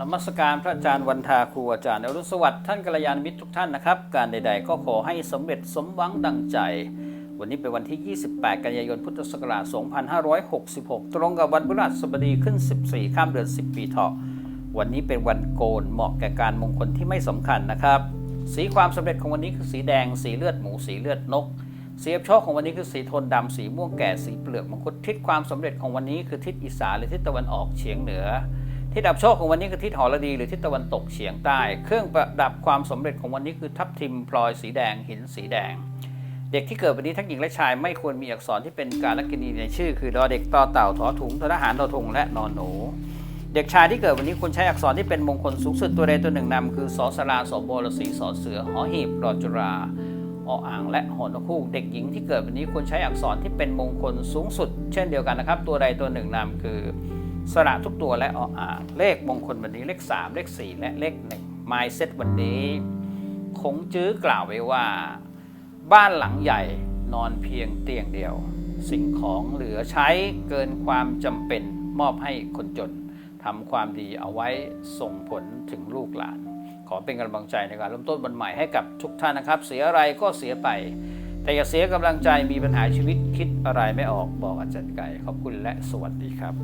นมัสการพระอาจารย์วันทาครูอาจารย์อรุณสวัสดิ์ท่านกัลยาณมิตรทุกท่านนะครับ การใดๆก็ขอให้สำเร็จสมหวังดังใจ วันนี้เป็นวันที่ 28 กันยายนพุทธศักราช 2566 ตรงกับวันพฤหัสบดีขึ้น 14 ข้ามเดือน 10 ปีเถาะวันนี้เป็นวันโกนเหมาะแก่การมงคลที่ไม่สำคัญนะครับ สีความสำเร็จของวันนี้คือสีแดง สีเลือดหมู สีเลือดนกสีอับโชคของวันนี้คือสีโทนดำสีม่วงแก่สีเปลือกมังคุดทิศความสำเร็จของวันนี้คือทิศอีสานหรือทิศตะวันออกเฉียงเหนือ ทิศอับโชคของวันนี้คือทิศหอระดีหรือทิศตะวันตกเฉียงใต้ เครื่องประดับความสำเร็จของวันนี้คือทับทิมพลอยสีแดงหินสีแดง เด็กที่เกิดวันนี้ทั้งหญิงและชายไม่ควรมีอักษรที่เป็นการลักษณีในชื่อ คือดอเด็กต่อเต่าถอถุงททหารทอทงและนอนหนูเด็กชายที่เกิดวันนี้ควรใช้อักษรที่เป็นมงคลสูงสุดตัวใดตัวหนึ่งนำคือสอสลาสอบรสีสอเสือหอหีบรอจุราออ่างและหอนกฮูกเด็กหญิงที่เกิดวันนี้ควรใช้อักษรที่เป็นมงคลสูงสุด เช่นเดียวกันนะครับ ตัวใดตัวหนึ่งนำคือ สระทุกตัวและออ่างเลขมงคลวันนี้เลข 3 เลข 4 และเลข1 m ม s e t วันนี้คงจื้อกล่าวไว้ว่า บ้านหลังใหญ่นอนเพียงเตียงเดียว สิ่งของเหลือใช้เกินความจำเป็นมอบให้คนจนทำความดีเอาไว้ส่งผลถึงลูกหลาน ขอเป็นกำลังใจในการเริ่มต้นวันใหม่ให้กับทุกท่านนะครับ เสียอะไรก็เสียไป แต่อย่าเสียกำลังใจมีปัญหาชีวิตคิดอะไรไม่ออกบอกอาจารย์ไก่ขอบคุณและสวัสดีครับ